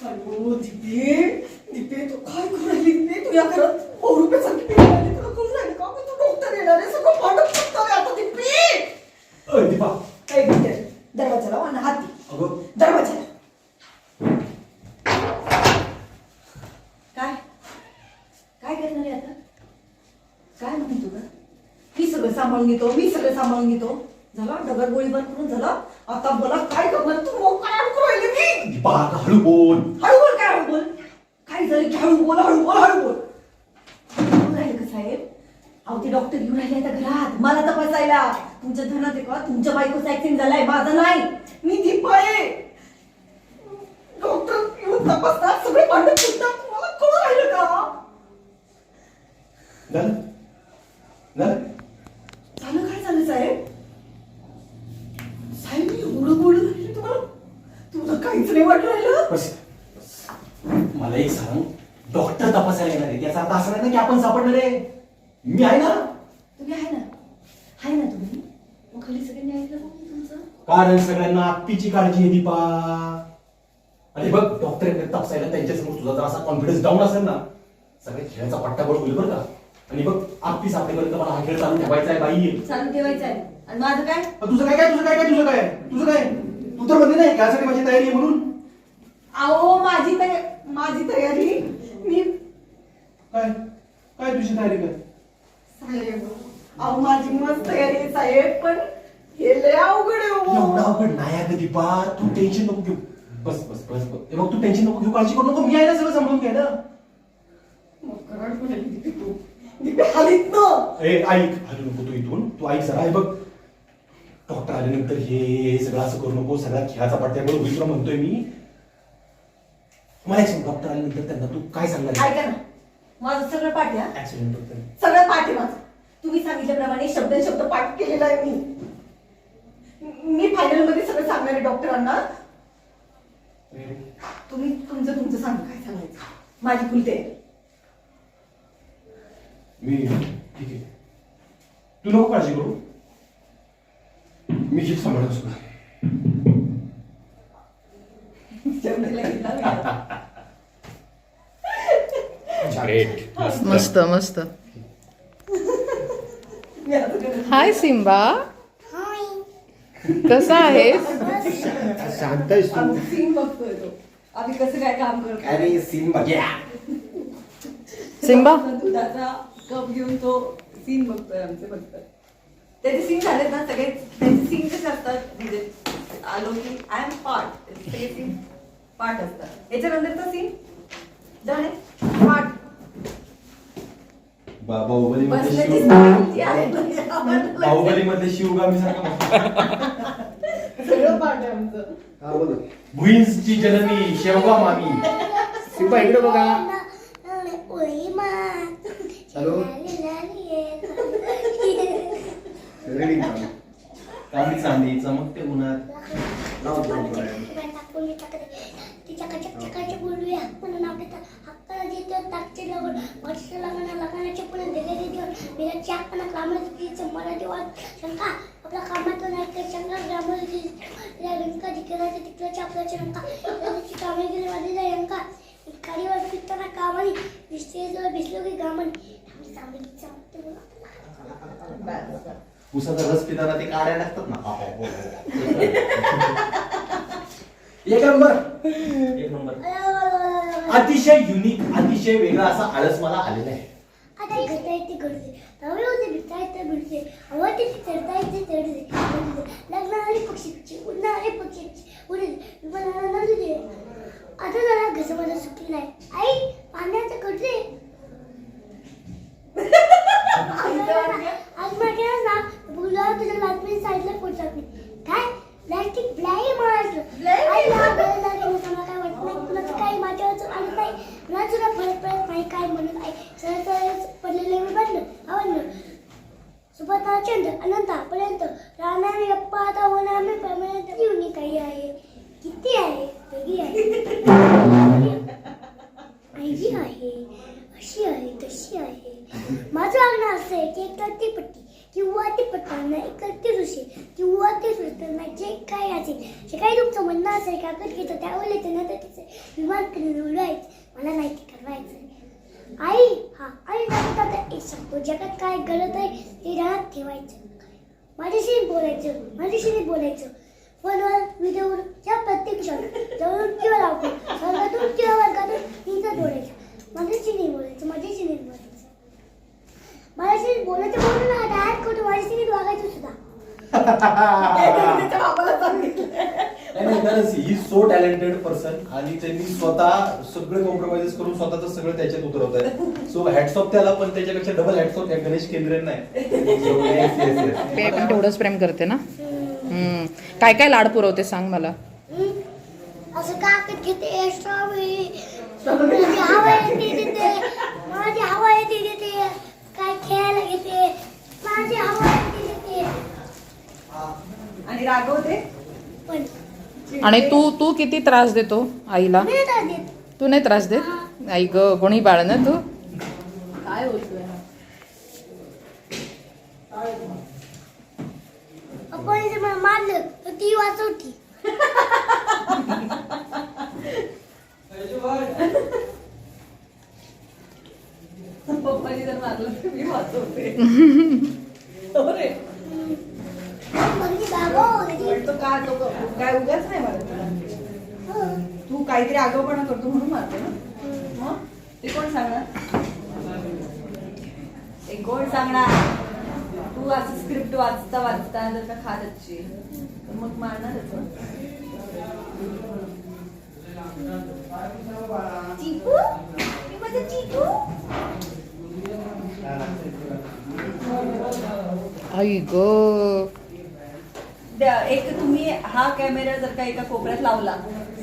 अरे दिपे दिपे तू काय करू राहिली दिपे तू या घरात पाव रुपयासाठी पी राहिली तुला कळून राहिली का तू डॉक्टर येणार आहे सगळं भांडण फुटतंय आता दिपे अय दीपा काय म्हणते दरवाजा लाव आणि हाती अगं. काय काय करणार आहे आता काय म्हणतो का मी सगळं सांभाळून घेतो मी सगळं सांभाळून घेतो झाला डगर गोळी बंद करून झाला आता मला काय करणार तू मोकळा अडकू राहिले मी? अगं हळू बोल. हळू बोल काय हळू बोल काय झालं की हळू बोल हळू बोल हळू बोल हळू राहिले का साहेब? अहो ते डॉक्टर घेऊन राहिले आता घरात. मला तपासायला तुमच्या धनात आहे का? तुमच्या बायकोचा ऍक्सिडेंट झालाय. माझा नाही. मी दीप आहे डॉक्टर येऊन तपासतात. सगळे भांडण फुटतात तुम्हाला कळून राहिलं का? झालं? झालं काय झालं साहेब मी एवढं बोलत राहिले तुम्हाला वाटलं. मला एक सांग डॉक्टर तपासायला येणार आहे. याचा अर्थ असा नाही ना की आपण सापडणार आहे. मी आहे ना? तुम्ही आहे ना? आहे ना तुम्ही? मग खाली सगळ्यांनी ऐकलं का मी तुमचं? कारण सगळ्यांना आपलीची काळजी आहे दीपा. आणि बघ डॉक्टर तपासायला त्यांच्यासमोर तुझा जर असा कॉन्फिडन्स डाऊन असेल ना. सगळ्या खेळाचा पट्टा बळ होईल बरं का. आणि बघ आपली सापडेपर्यंत मला हा खेळ चालू ठेवायचा आहे बाई. चालू ठेवायचं आहे. आणि माझं काय? तुझं काय काय तुझं काय काय तुझं काय? तुझं काय? तू तर म्हणते नाही त्यासाठी माझी तयारी आहे म्हणून. अहो माझी तयारी माझी तयारी? मी काय? काय तुझी तयारी काय? साहेब अहो माझी मस्त तयारी आहे साहेब पण हे लय अवघड आहे हो. अवघड नाही अगं दीपा तू टेन्शन नको घेऊ. बस बस बस बस. हे बघ तू टेन्शन नको घेऊ काळजी करू नको. मी आहे ना सगळं समजून घे ना मग कराड पण आहे? दीपे तू. दीपे हालीत ना. ए ऐक. हलू नको तू इथून. तू ऐक जरा. हे बघ डॉक्टर आल्यानंतर हे सगळं असं करू नको सगळ्या खेळाचा पट्ट्यामुळे होईल तुला म्हणतोय मी. मला एक सांग डॉक्टर आल्यानंतर त्यांना तू काय सांगणार ऐका ना. माझं सगळं पाठ आहे हा. ऍक्सिडेंट होतं सगळं पाठ आहे माझं. तुम्ही सांगितल्याप्रमाणे शब्द शब्द पाठ केलेला आहे मी. मी फायनलमध्ये सगळं सांगणार आहे डॉक्टरांना. तुम्ही तुमचं तुमचं सांगा काय सांगायचं? माझी फुलते मी ठीक आहे. तू नको काळजी करू. मी जीत सांभाळतो ग्रेट मस्त मस्त. हाय सिम्बा कसा आहेस? शांत आहेस तू. सीन बघतोय तो. आम्ही कसं काय काम करतो अरे सीन बघ्या सिम्बा दुधाचा कप घेऊन तो सीन बघतोय आमचे फक्त त्याचे सीन झाले ना सगळे त्याचे सीन कसे असतात म्हणजे आलो की आय एम पार्ट सगळे सीन पार्ट असतात. याच्यानंतरचा सीन डन आहे पार्ट बाहुबली बसण्याची मध्ये style जी आहे ना, ती मध्ये शिवगामी सारखा सगळं पार्ट आहे आमचं. भुईंची जननी शेवगा मामी सिम्बा इकडे बघा. कामे गेली माझी जा रंका गाडीवर फिरताना कामाने दिसते भिसलो की गामाने आम्ही सांगितलं उसाचा रस पिताना ते काड्या टाकतात ना. एक नंबर. एक नंबर. अतिशय युनिक अतिशय वेगळा असा आळस मला आलेला आहे. आता हवे होते भिडता येते भिडते हवं ते चढता येते चढते लग्न आले पक्षी पक्षी उन्हा आले पक्षी पक्षी उडे विमानाला नदी दे आता जरा घसमध्ये सुटली नाही आई! आहे तुला परत परत माही काय म्हणत आहे. सरळ सरळ पडलेले मी बनलो आवडलो. सुपथा चंद अनंतापर्यंत. राहणारे गप्पा आता होणार मी परमेंत जीवनी काही आहे. किती आहे? वेगळी आहे. आई आहे अशी आहे तशी आहे. माझं वागणं असं आहे की एकतर ती पट्टी किंवा ती पटताना एकतर ती ऋषी किंवा ते सुचताना जे काय असेल जे काही तुमचं म्हणणं असेल कागद घेतं त्यावर येतं ना त्याचं विमान करून उडायचं मला माहिती करवायचं आई हा आई जगात आता एक सांगतो जगात काय गलत आहे ते राहत ठेवायचं. माझ्याशी बोलायचं माझ्याशी बोलायचं. फोनवर व्हिडिओवर या प्रत्येक क्षण जवळून किंवा लावतो वर्गातून किंवा वर्गातून हिंसा बोलायचं. माझ्याशी नाही बोलायचं माझ्याशी नाही बोलायचं. माझ्याशी बोलायचं म्हणून डायरेक्ट करतो माझ्याशी नीट वागायचं सुद्धा. खरंच ही सो टॅलेंटेड पर्सन आणि त्यांनी स्वतः सगळे कॉम्प्रोमाइज करून स्वतःच सगळं त्याच्यात उतरवत आहे सो हॅट्स ऑफ त्याला पण त्याच्यापेक्षा डबल हॅट्स ऑफ गणेश केंद्रे नाही तेवढंच प्रेम करते ना? हम्म. काय काय लाड पुरवते सांग मला. असं काकत घेते स्ट्रॉबेरी माझी हवा येते देते माझी हवा येते देते काय खेळायला घेते. माझी हवा येते देते आणि रागवते पण आणि तू तू किती त्रास देतो आईला? तू नाही त्रास देत? आई ग कोणी बाळ ना तू? काय बोलतोय आपण जर मला मारलं तर ती वाचवती. पप्पानी जर मारलं तर मी वाचवते. तो का तो काय उगाच नाही मारत तुला? हो. तू काहीतरी आगाऊपणा करतो म्हणून मारते ना? मग ते कोण सांगणार? ते कोण सांगणार? तू असं स्क्रिप्ट वाचता वाचता जर का खात असशील तर मग मारणारच. चिकू? माझं चिकू? आई ग. एक तुम्ही हा कॅमेरा जर का एका कोपऱ्यात लावला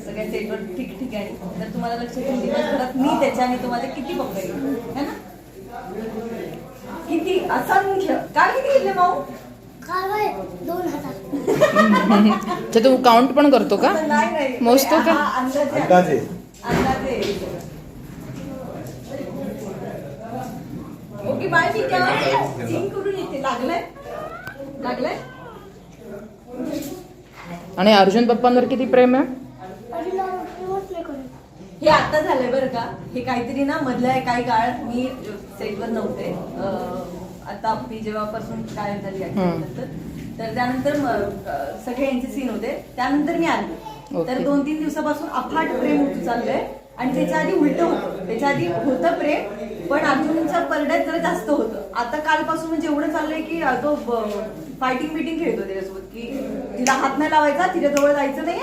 सगळ्या सेटवर ठिकठिकाणी तर तुम्हाला लक्षात येईल दिवसभरात मी त्याच्याने तुम्हाला किती पप्पा है ना? किती असंख्य काय किती घेतले माऊ? कारवाई दोन हजार. अच्छा तू काउंट पण करतो का? नाही नाही मोजतो का? अंदाजे अंदाजे. ओके बाय मी करून येते. लागलंय? लागलंय? आणि अर्जुन पप्पांवर किती प्रेम आहे. हे आता झालंय बरं का हे काहीतरी ना मधल्या काही काळात मी सेटवर नव्हते अं, आता आपली जेव्हापासून काय झाली आहे हम्म. नंतर तर त्यानंतर म- सगळे यांचे सीन होते त्यानंतर मी आले. तर दोन तीन दिवसापासून अफाट प्रेम होत चाललंय आणि त्याच्या आधी उलट होतं. त्याच्या आधी होतं प्रेम पण अर्जुनच्या परड्यात जरा जास्त होतं. आता कालपासून म्हणजे एवढं चाललंय की तो फायटिंग बिटिंग खेळतो त्याच्यासोबत की तिला हात नाही लावायचा तिच्या जवळ जायचं नाही.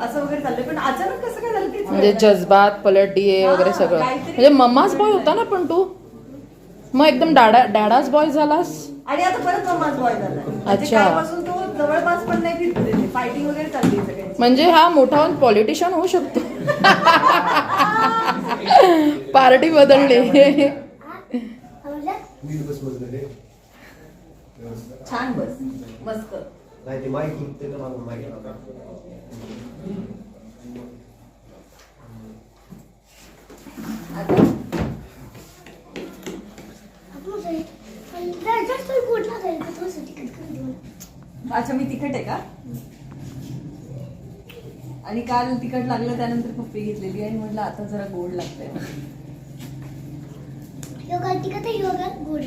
असं वगैरे चाललंय. पण अचानक कसं काय झालं म्हणजे. जज्बात पलट वगैरे सगळं. म्हणजे मम्माच बॉय होता ना पण तू? मग एकदम डाडा डॅडाच बॉय झालास? आणि आता परत मम्माच बॉय झाला म्हणजे अच्छा. जवळपास पण नाही फिरतो फायटिंग वगैरे चालली सगळ्यांची. म्हणजे हा मोठा पॉलिटिशियन होऊ शकतो. पार्टी बदलली? छान बस. मस्त. नाही ते माईक ते तर मागून माईक. अच्छा मी तिखट आहे का? आणि काल तिखट लागलं त्यानंतर पप्पी घेतलेली आणि म्हटलं आता जरा गोड लागतंय. योगा तिखट आहे योगा? गोड.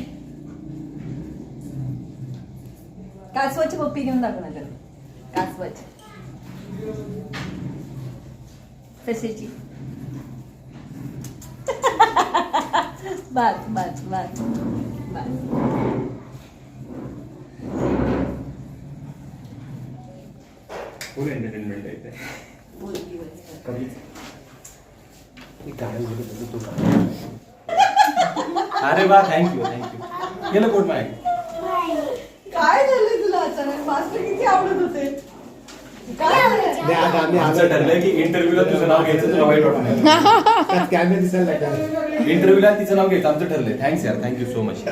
कासवाची पप्पी घेऊन दाखव ना त्याला. कासवाची तशीची. बस बस बस. बस. फुल एंटरटेनमेंट आहे अरे वा थँक्यू थँक्यू गेलं कोट माय काय झालंय तुला अचानक? मास्टर किती आवडत होते? काय झालं? नाही आता आम्ही आमचं ठरलंय की इंटरव्ह्यूला तुझं नाव घ्यायचं तुला वाईट वाटत नाही. कॅमेरा दिसायला लागला. इंटरव्ह्यूला तिचं नाव घ्यायचं आमचं ठरलंय. थँक्स यार थँक्यू सो मच